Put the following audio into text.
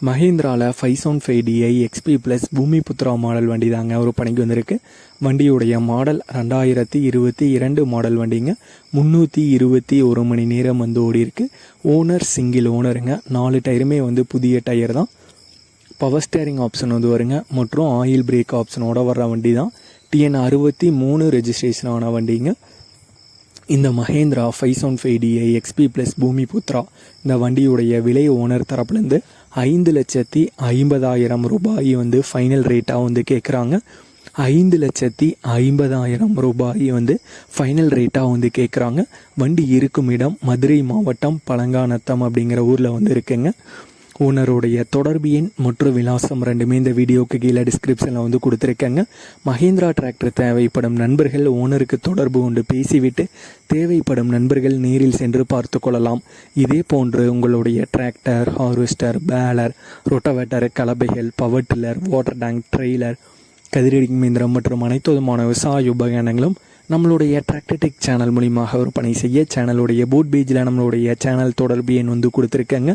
மஹேந்திராவில் ஃபைசோன் ஃபைடிஐ XP plus Bhoomi Putra model வண்டி தாங்க ஒரு பணிக்கு வந்திருக்கு. வண்டியுடைய மாடல் ரெண்டாயிரத்தி இருபத்தி இரண்டு மாடல் வண்டிங்க. முந்நூற்றி இருபத்தி ஒரு மணி நேரம் வந்து ஓடி இருக்கு ஓனர் சிங்கிள் ஓனருங்க. நாலு டயருமே வந்து புதிய டயர் தான். பவர் ஸ்டேரிங் ஆப்ஷன் வந்து வருங்க. மற்றும் ஆயில் பிரேக் ஆப்ஷனோட வர்ற வண்டி தான் டிஎன் அறுபத்தி மூணு ரெஜிஸ்ட்ரேஷன் ஆன வண்டிங்க. இந்த Mahindra ஃபைசோன் five DI XP plus Bhoomi Putra இந்த வண்டியுடைய விலை ஓனர் தரப்புலேருந்து ஐந்து லட்சத்தி ஐம்பதாயிரம் ரூபாய் வந்து ஃபைனல் ரேட்டாக வந்து கேட்குறாங்க ஐந்து லட்சத்தி ஐம்பதாயிரம் ரூபாய் வந்து ஃபைனல் ரேட்டாக வந்து கேட்குறாங்க வண்டி இருக்கும் இடம் மதுரை மாவட்டம் பழங்காநத்தம் அப்படிங்கிற ஊரில் வந்து இருக்குங்க. ஓனருடைய தொடர்பு எண் மற்றும் விலாசம் ரெண்டுமே இந்த வீடியோக்கு கீழே டிஸ்கிரிப்ஷனில் வந்து கொடுத்துருக்கேங்க. மஹேந்திரா டிராக்டர் தேவைப்படும் நண்பர்கள் ஓனருக்கு தொடர்பு கொண்டு பேசிவிட்டு தேவைப்படும் நண்பர்கள் நேரில் சென்று பார்த்து கொள்ளலாம். இதே போன்று உங்களுடைய tractor harvester baler rotavator கலப்பைகள் power tiller water tank trailer கதிரடி மீந்திரம் மற்றும் அனைத்து விதமான விவசாய உபகரணங்களும் நம்மளுடைய டிராக்டர்டெக் சேனல் மூலியமாக விற்பனை செய்ய சேனலுடைய போட் பேஜில் நம்மளுடைய சேனல் தொடர்பு எண் வந்து கொடுத்துருக்கேங்க.